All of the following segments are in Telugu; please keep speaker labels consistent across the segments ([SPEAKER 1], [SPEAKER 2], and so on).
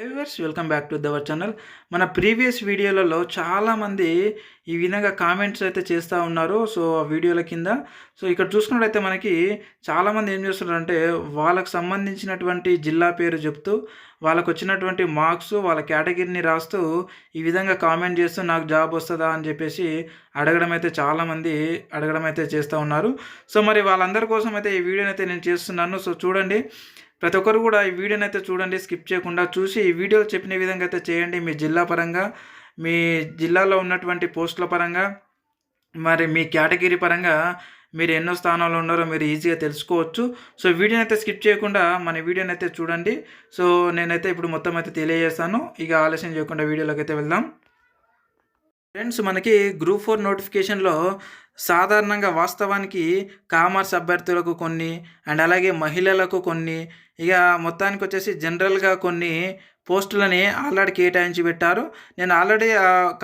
[SPEAKER 1] Viewers welcome back to our channel మన ప్రీవియస్ వీడియోలలో చాలామంది ఈ విధంగా కామెంట్స్ అయితే చేస్తూ ఉన్నారు. సో ఆ వీడియోల కింద. సో ఇక్కడ చూసుకున్నట్లయితే మనకి చాలామంది ఏం చేస్తున్నారంటే వాళ్ళకు సంబంధించినటువంటి జిల్లా పేరు చెప్తూ వాళ్ళకు వచ్చినటువంటి మార్క్స్ వాళ్ళ కేటగిరీని రాస్తూ ఈ విధంగా కామెంట్ చేస్తూ నాకు జాబ్ వస్తుందా? అని చెప్పేసి అడగడం అయితే చాలామంది అడగడం అయితే చేస్తూ ఉన్నారు. సో మరి వాళ్ళందరి కోసం అయితే ఈ వీడియోని అయితే నేను చేస్తున్నాను. సో చూడండి. ప్రతి ఒక్కరు కూడా ఈ వీడియోని అయితే చూడండి స్కిప్ చేయకుండా చూసి ఈ వీడియో చెప్పిన విధంగా అయితే చేయండి. మీ జిల్లా పరంగా మీ జిల్లాలో ఉన్నటువంటి పోస్టుల పరంగా మరి మీ కేటగిరీ పరంగా మీరు ఎన్నో స్థానాల్లో ఉన్నారో మీరు ఈజీగా తెలుసుకోవచ్చు. సో వీడియోని అయితే స్కిప్ చేయకుండా మన వీడియోని అయితే చూడండి. సో నేనైతే ఇప్పుడు మొత్తం అయితే తెలియజేస్తాను. ఇక ఆలస్యం చేయకుండా వీడియోలోకి అయితే వెళ్దాం. ఫ్రెండ్స్ మనకి గ్రూప్ ఫోర్ నోటిఫికేషన్లో సాధారణంగా వాస్తవానికి కామర్స్ అభ్యర్థులకు కొన్ని అండ్ అలాగే మహిళలకు కొన్ని. ఇక మొత్తానికి వచ్చేసి జనరల్గా కొన్ని పోస్టులని ఆల్రెడీ కేటాయించి పెట్టారు. నేను ఆల్రెడీ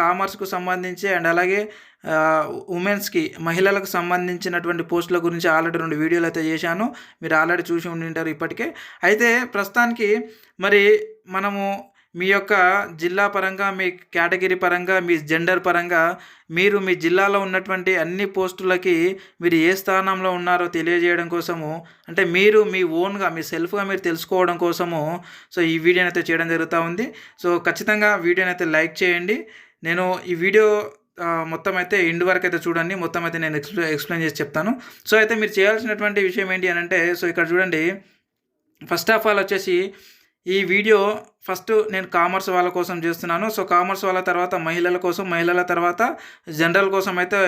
[SPEAKER 1] కామర్స్కు సంబంధించి అండ్ అలాగే ఉమెన్స్కి మహిళలకు సంబంధించినటువంటి పోస్టుల గురించి ఆల్రెడీ రెండు వీడియోలు అయితే చేశాను. మీరు ఆల్రెడీ చూసి ఉండింటారు ఇప్పటికే. అయితే ప్రస్తుతానికి మరి మనము మీ యొక్క జిల్లా పరంగా మీ కేటగిరీ పరంగా మీ జెండర్ పరంగా మీరు మీ జిల్లాలో ఉన్నటువంటి అన్ని పోస్టులకి మీరు ఏ స్థానంలో ఉన్నారో తెలియజేయడం కోసము అంటే మీరు మీ ఓన్గా మీ సెల్ఫ్గా మీరు తెలుసుకోవడం కోసము సో ఈ వీడియోని అయితే చేయడం జరుగుతూ ఉంది. సో ఖచ్చితంగా వీడియోని అయితే లైక్ చేయండి. నేను ఈ వీడియో మొత్తం అయితే ఇండ్ వరకు అయితే చూడండి. మొత్తం అయితే నేను ఎక్స్ప్లెయిన్ ఎక్స్ప్లెయిన్ చేసి చెప్తాను. సో అయితే మీరు చేయాల్సినటువంటి విషయం ఏంటి అని అంటే సో ఇక్కడ చూడండి. ఫస్ట్ ఆఫ్ ఆల్ వచ్చేసి ఈ వీడియో ఫస్ట్ నేను కామర్స్ వాళ్ళ కోసం చేస్తున్నాను. సో కామర్స్ వాళ్ళ తర్వాత మహిళల కోసం మహిళల తర్వాత జనరల్ కోసం అయితే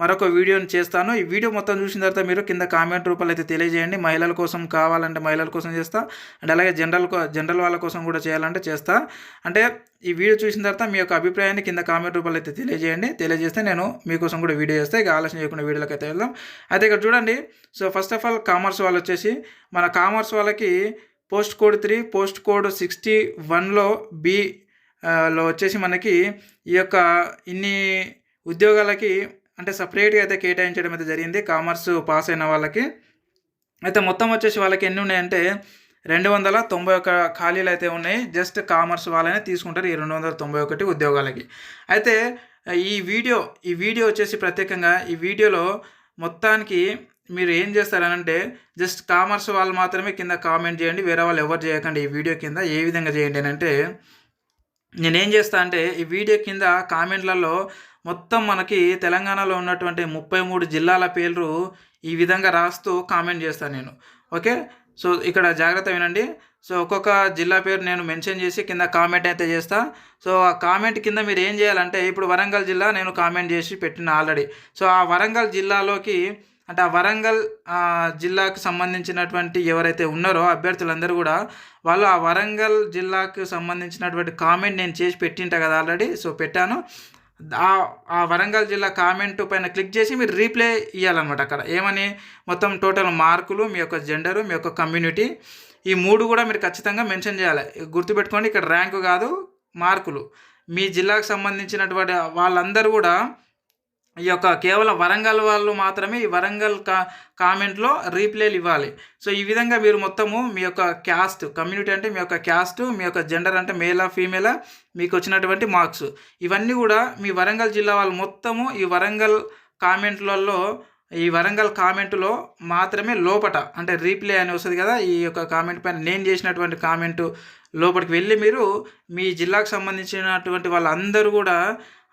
[SPEAKER 1] మరొక వీడియోని చేస్తాను. ఈ వీడియో మొత్తం చూసిన తర్వాత మీరు కింద కామెంట్ రూపాయలు అయితే తెలియజేయండి. మహిళల కోసం కావాలంటే మహిళల కోసం చేస్తా. అండ్ అలాగే జనరల్ జనరల్ వాళ్ళ కోసం కూడా చేయాలంటే చేస్తా. అంటే ఈ వీడియో చూసిన తర్వాత మీ యొక్క అభిప్రాయాన్ని కింద కామెంట్ రూపాయలు అయితే తెలియజేయండి. తెలియజేస్తే నేను మీకోసం కూడా వీడియో చేస్తే. ఇక ఆలోచన చేయకుండా వీడియోలోకి అయితే వెళ్దాం. అయితే ఇక్కడ చూడండి. So first of all commerce వాళ్ళు వచ్చేసి మన కామర్స్ వాళ్ళకి post code three post code sixty వన్లో బి లో వచ్చేసి మనకి ఈ యొక్క ఇన్ని ఉద్యోగాలకి అంటే సపరేట్గా అయితే కేటాయించడం అయితే జరిగింది. కామర్స్ పాస్ అయిన వాళ్ళకి. అయితే మొత్తం వచ్చేసి వాళ్ళకి ఎన్ని ఉన్నాయంటే రెండు వందల తొంభై ఒక ఖాళీలు అయితే ఉన్నాయి. జస్ట్ కామర్స్ వాళ్ళనే తీసుకుంటారు ఈ రెండు వందల తొంభై ఒకటి ఉద్యోగాలకి. అయితే ఈ వీడియో ఈ వీడియో వచ్చేసి ప్రత్యేకంగా ఈ వీడియోలో మొత్తానికి మీరు ఏం చేస్తారనంటే జస్ట్ కామర్స్ వాళ్ళు మాత్రమే కింద కామెంట్ చేయండి వేరే వాళ్ళు ఎవరు చేయకండి ఈ వీడియో కింద ఏ విధంగా చేయండి అని అంటే నేనేం చేస్తా అంటే ఈ వీడియో కింద కామెంట్లలో మొత్తం మనకి తెలంగాణలో ఉన్నటువంటి ముప్పై మూడు జిల్లాల పేర్లు ఈ విధంగా రాస్తూ కామెంట్ చేస్తాను నేను. ఓకే? సో ఇక్కడ జాగ్రత్త వినండి. సో ఒక్కొక్క జిల్లా పేరు నేను మెన్షన్ చేసి కింద కామెంట్ అయితే చేస్తా. సో ఆ కామెంట్ కింద మీరు ఏం చేయాలంటే ఇప్పుడు వరంగల్ జిల్లా నేను కామెంట్ చేసి పెట్టిన ఆల్రెడీ సో ఆ వరంగల్ జిల్లాలోకి అంటే ఆ వరంగల్ జిల్లాకు సంబంధించినటువంటి ఎవరైతే ఉన్నారో అభ్యర్థులందరూ కూడా వాళ్ళు ఆ వరంగల్ జిల్లాకు సంబంధించినటువంటి కామెంట్ నేను చేసి పెట్టింటా కదా ఆల్రెడీ సో పెట్టాను. ఆ వరంగల్ జిల్లా కామెంట్ పైన క్లిక్ చేసి మీరు రీప్లే ఇవ్వాలన్నమాట అక్కడ. ఏమని? మొత్తం టోటల్ మార్కులు మీ యొక్క జెండరు మీ యొక్క కమ్యూనిటీ ఈ మూడు కూడా మీరు ఖచ్చితంగా మెన్షన్ చేయాలి. గుర్తుపెట్టుకోండి ఇక్కడ ర్యాంకు కాదు మార్కులు. మీ జిల్లాకు సంబంధించినటువంటి వాళ్ళందరూ కూడా ఈ యొక్క కేవలం వరంగల్ వాళ్ళు మాత్రమే ఈ వరంగల్ కా కామెంట్లో రీప్లేలు ఇవ్వాలి. సో ఈ విధంగా మీరు మొత్తము మీ యొక్క క్యాస్ట్ కమ్యూనిటీ అంటే మీ యొక్క క్యాస్ట్ మీ యొక్క జెండర్ అంటే మేలా ఫీమేలా మీకు వచ్చినటువంటి మార్క్స్. ఇవన్నీ కూడా మీ వరంగల్ జిల్లా వాళ్ళు మొత్తము ఈ వరంగల్ కామెంట్లలో ఈ వరంగల్ కామెంటులో మాత్రమే లోపట అంటే రీప్లే అని వస్తుంది కదా ఈ యొక్క కామెంట్ పైన నేను చేసినటువంటి కామెంటు లోపలికి వెళ్ళి మీరు మీ జిల్లాకు సంబంధించినటువంటి వాళ్ళందరూ కూడా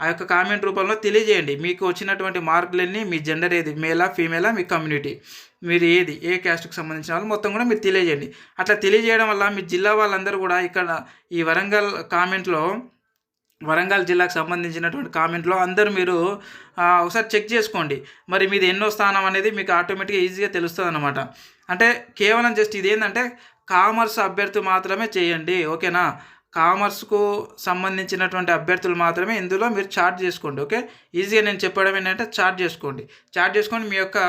[SPEAKER 1] ఆ యొక్క కామెంట్ రూపంలో తెలియజేయండి. మీకు వచ్చినటువంటి మార్కులన్నీ మీ జెండర్ ఏది? మేలా ఫీమేలా మీ కమ్యూనిటీ మీరు ఏది? ఏ క్యాస్ట్కి సంబంధించిన వాళ్ళు? మొత్తం కూడా మీరు తెలియజేయండి. అట్లా తెలియజేయడం వల్ల మీ జిల్లా వాళ్ళందరూ కూడా ఇక్కడ ఈ వరంగల్ కామెంట్లో వరంగల్ జిల్లాకు సంబంధించినటువంటి కామెంట్లో అందరూ మీరు ఒకసారి చెక్ చేసుకోండి. మరి మీది ఎన్నో స్థానం అనేది మీకు ఆటోమేటిక్గా ఈజీగా తెలుస్తుంది అనమాట అంటే కేవలం జస్ట్ ఇదేంటంటే కామర్స్ అభ్యర్థి మాత్రమే చేయండి. ఓకేనా? కామర్స్కు సంబంధించినటువంటి అభ్యర్థులు మాత్రమే ఇందులో మీరు చార్ట్ చేసుకోండి ఓకే? ఈజీగా నేను చెప్పడం ఏంటంటే చార్ట్ చేసుకోండి. చార్ట్ చేసుకొని మీ యొక్క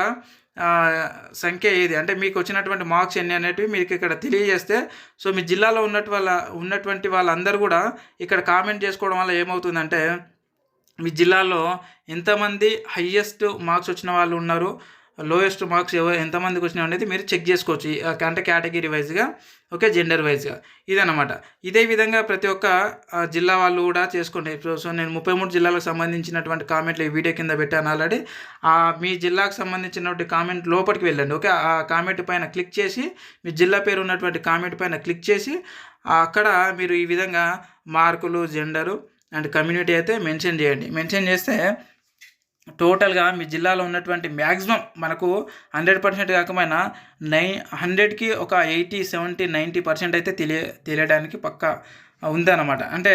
[SPEAKER 1] సంఖ్య ఏది? అంటే మీకు వచ్చినటువంటి మార్క్స్ ఎన్ని అనేటివి మీకు ఇక్కడ తెలియజేస్తే సో మీ జిల్లాలో ఉన్నట్టు వాళ్ళ ఉన్నటువంటి వాళ్ళందరూ కూడా ఇక్కడ కామెంట్ చేసుకోవడం వల్ల ఏమవుతుందంటే మీ జిల్లాలో ఎంతమంది హయ్యెస్ట్ మార్క్స్ వచ్చిన వాళ్ళు ఉన్నారు. లోయెస్ట్ మార్క్స్ ఎవరు ఎంతమందికి వచ్చినాయి అనేది మీరు చెక్ చేసుకోవచ్చు. అంటే కేటగిరీ వైజ్గా ఓకే జెండర్ వైజ్గా ఇదన్నమాట. ఇదే విధంగా ప్రతి ఒక్క జిల్లా వాళ్ళు కూడా చేసుకోండి సో- నేను ముప్పై మూడు జిల్లాలకు సంబంధించినటువంటి కామెంట్లు ఈ వీడియో కింద పెట్టాను ఆల్రెడీ ఆ మీ జిల్లాకు సంబంధించినటువంటి కామెంట్ లోపలికి వెళ్ళండి ఓకే? ఆ కామెంట్ పైన క్లిక్ చేసి మీ జిల్లా పేరు ఉన్నటువంటి కామెంట్ పైన క్లిక్ చేసి అక్కడ మీరు ఈ విధంగా మార్కులు జెండరు అండ్ కమ్యూనిటీ అయితే మెన్షన్ చేయండి. మెన్షన్ చేస్తే టోటల్గా మీ జిల్లాలో ఉన్నటువంటి మ్యాక్సిమం మనకు హండ్రెడ్ పర్సెంట్ కాకపోయినా నై హండ్రెడ్కి ఒక ఎయిటీ సెవెంటీ నైంటీ పర్సెంట్ అయితే తెలియ తెలియడానికి పక్కా ఉందన్నమాట. అంటే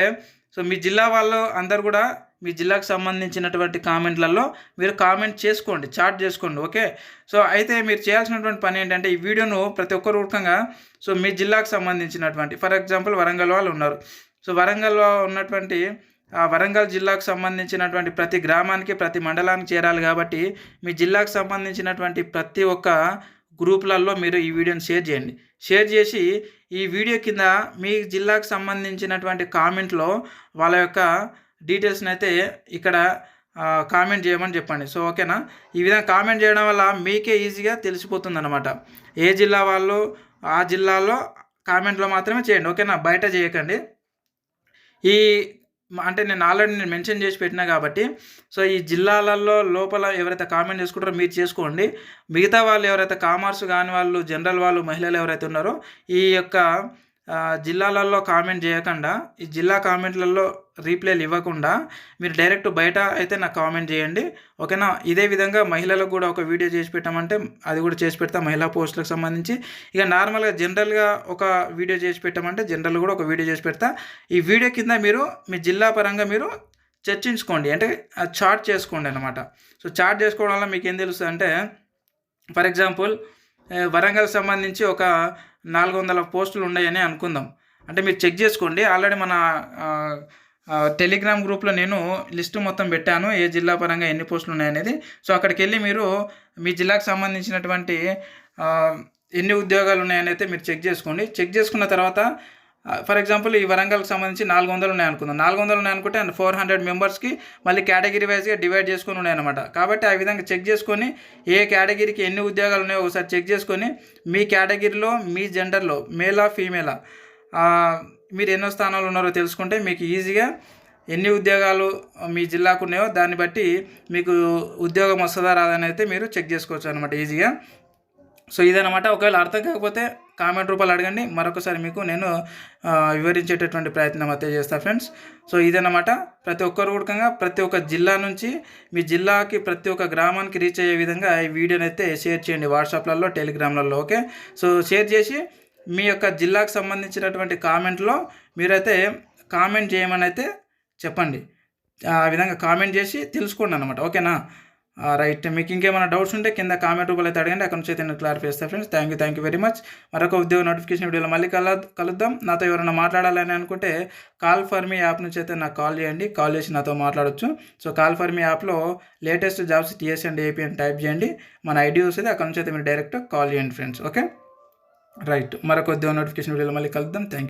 [SPEAKER 1] సో మీ జిల్లా వాళ్ళు అందరు కూడా మీ జిల్లాకు సంబంధించినటువంటి కామెంట్లలో మీరు కామెంట్ చేసుకోండి చాట్ చేసుకోండి ఓకే? సో అయితే మీరు చేయాల్సినటువంటి పని ఏంటంటే ఈ వీడియోను ప్రతి ఒక్కరు రూపకంగా సో మీ జిల్లాకు సంబంధించినటువంటి ఫర్ ఎగ్జాంపుల్ వరంగల్ వాళ్ళు ఉన్నారు. సో వరంగల్లో ఉన్నటువంటి వరంగల్ జిల్లాకు సంబంధించినటువంటి ప్రతి గ్రామానికి ప్రతి మండలానికి చేరాలి కాబట్టి మీ జిల్లాకు సంబంధించినటువంటి ప్రతి ఒక్క గ్రూపులలో మీరు ఈ వీడియోని షేర్ చేయండి. షేర్ చేసి ఈ వీడియో కింద మీ జిల్లాకు సంబంధించినటువంటి కామెంట్లో వాళ్ళ యొక్క డీటెయిల్స్ని అయితే ఇక్కడ కామెంట్ చేయమని చెప్పండి. సో ఓకేనా? ఈ విధంగా కామెంట్ చేయడం వల్ల మీకే ఈజీగా తెలిసిపోతుంది అనమాట ఏ జిల్లా వాళ్ళు ఆ జిల్లాలో కామెంట్లో మాత్రమే చేయండి. ఓకేనా? బయట చేయకండి. ఈ అంటే నేను ఆల్రెడీ నేను మెన్షన్ చేసి పెట్టినా కాబట్టి సో ఈ జిల్లాలలో లోపల ఎవరైతే కామెంట్ చేసుకుంటారో మీరు చేసుకోండి. మిగతా వాళ్ళు ఎవరైతే కామర్స్ కాని వాళ్ళు జనరల్ వాళ్ళు మహిళలు ఎవరైతే ఉన్నారో ఈ యొక్క జిల్లాలలో కామెంట్ చేయకుండా ఈ జిల్లా కామెంట్లలో రీప్లేలు ఇవ్వకుండా మీరు డైరెక్ట్ బయట అయితే నాకు కామెంట్ చేయండి. ఓకేనా? ఇదే విధంగా మహిళలకు కూడా ఒక వీడియో చేసి పెట్టామంటే అది కూడా చేసి పెడతా మహిళా పోస్టులకు సంబంధించి. ఇక నార్మల్గా జనరల్గా ఒక వీడియో చేసి పెట్టామంటే జనరల్ కూడా ఒక వీడియో చేసి పెడతా. ఈ వీడియో కింద మీరు మీ జిల్లా పరంగా మీరు చర్చించుకోండి. అంటే చార్ట్ చేసుకోండి అనమాట సో చార్ట్ చేసుకోవడం వల్ల మీకు ఏం తెలుస్తుంది అంటే ఫర్ ఎగ్జాంపుల్ వరంగల్ సంబంధించి ఒక నాలుగు వందల పోస్టులు ఉన్నాయని అనుకుందాం. అంటే మీరు చెక్ చేసుకోండి. ఆల్రెడీ మన టెలిగ్రామ్ గ్రూప్లో నేను లిస్టు మొత్తం పెట్టాను. ఏ జిల్లా పరంగా ఎన్ని పోస్టులు ఉన్నాయనేది. సో అక్కడికి వెళ్ళి మీరు మీ జిల్లాకు సంబంధించినటువంటి ఎన్ని ఉద్యోగాలు ఉన్నాయని అయితే మీరు చెక్ చేసుకోండి. చెక్ చేసుకున్న తర్వాత ఫర్ ఎగ్జాంపుల్ ఈ వరంగల్కి సంబంధించి నాలుగు వందలు ఉన్నాయి అనుకుందాం. నాలుగు వందలు ఉన్నాయి అనుకుంటే అండ్ ఫోర్ హండ్రెడ్ మెంబర్స్కి మళ్ళీ కేటగిరీ వైజ్గా డివైడ్ చేసుకొని ఉన్నాయన్నమాట. కాబట్టి ఆ విధంగా చెక్ చేసుకొని ఏ కేటగిరీకి ఎన్ని ఉద్యోగాలు ఉన్నాయో ఒకసారి చెక్ చేసుకొని మీ కేటగిరీలో మీ జెండర్లో మేలా ఫీమేలా మీరు ఎన్నో స్థానాలు ఉన్నారో తెలుసుకుంటే మీకు ఈజీగా ఎన్ని ఉద్యోగాలు మీ జిల్లాకు ఉన్నాయో దాన్ని బట్టి మీకు ఉద్యోగం వస్తుందా రాదని అయితే మీరు చెక్ చేసుకోవచ్చు అనమాట ఈజీగా సో ఇదనమాట ఒకవేళ అర్థం కాకపోతే కామెంట్ రూపాయలు అడగండి. మరొకసారి మీకు నేను వివరించేటటువంటి ప్రయత్నం అయితే చేస్తాను ఫ్రెండ్స్. సో ఇదన్నమాట. ప్రతి ఒక్కరు కూడా ప్రతి ఒక్క జిల్లా నుంచి మీ జిల్లాకి ప్రతి ఒక్క గ్రామానికి రీచ్ అయ్యే విధంగా ఈ వీడియోని అయితే షేర్ చేయండి వాట్సాప్లలో టెలిగ్రామ్లలో ఓకే? సో షేర్ చేసి మీ యొక్క జిల్లాకు సంబంధించినటువంటి కామెంట్లో మీరైతే కామెంట్ చేయమని అయితే చెప్పండి. ఆ విధంగా కామెంట్ చేసి తెలుసుకోండి అనమాట ఓకేనా? రైట్ మీకు ఇంకేమైనా డౌట్స్ ఉంటే కింద కామెంట్ రూపాయలు అయితే అడగండి. అక్కడ నుంచి అయితే నేను క్లారిఫై చేస్తాను friends thank you thank you very much మరొక ఉద్యోగ నోటిఫికేషన్ వీడియోలో మళ్ళీ కల కలుద్దాం. నాతో ఎవరైనా మాట్లాడాలని అనుకుంటే కాల్ ఫర్ మీ యాప్ నుంచి అయితే నాకు కాల్ చేయండి. కాల్ చేసి నాతో మాట్లాడొచ్చు. సో కాల్ ఫర్ మీ యాప్లో latest jobs TS and AP అని టైప్ చేయండి. మన ఐడి వస్తుంది. అక్కడ నుంచి అయితే మీరు డైరెక్ట్ కాల్ చేయండి ఫ్రెండ్స్ ఓకే రైట్ మరొక ఉద్యోగ నోటిఫికేషన్ వీడియోలో మళ్ళీ కలుద్దాం. థ్యాంక్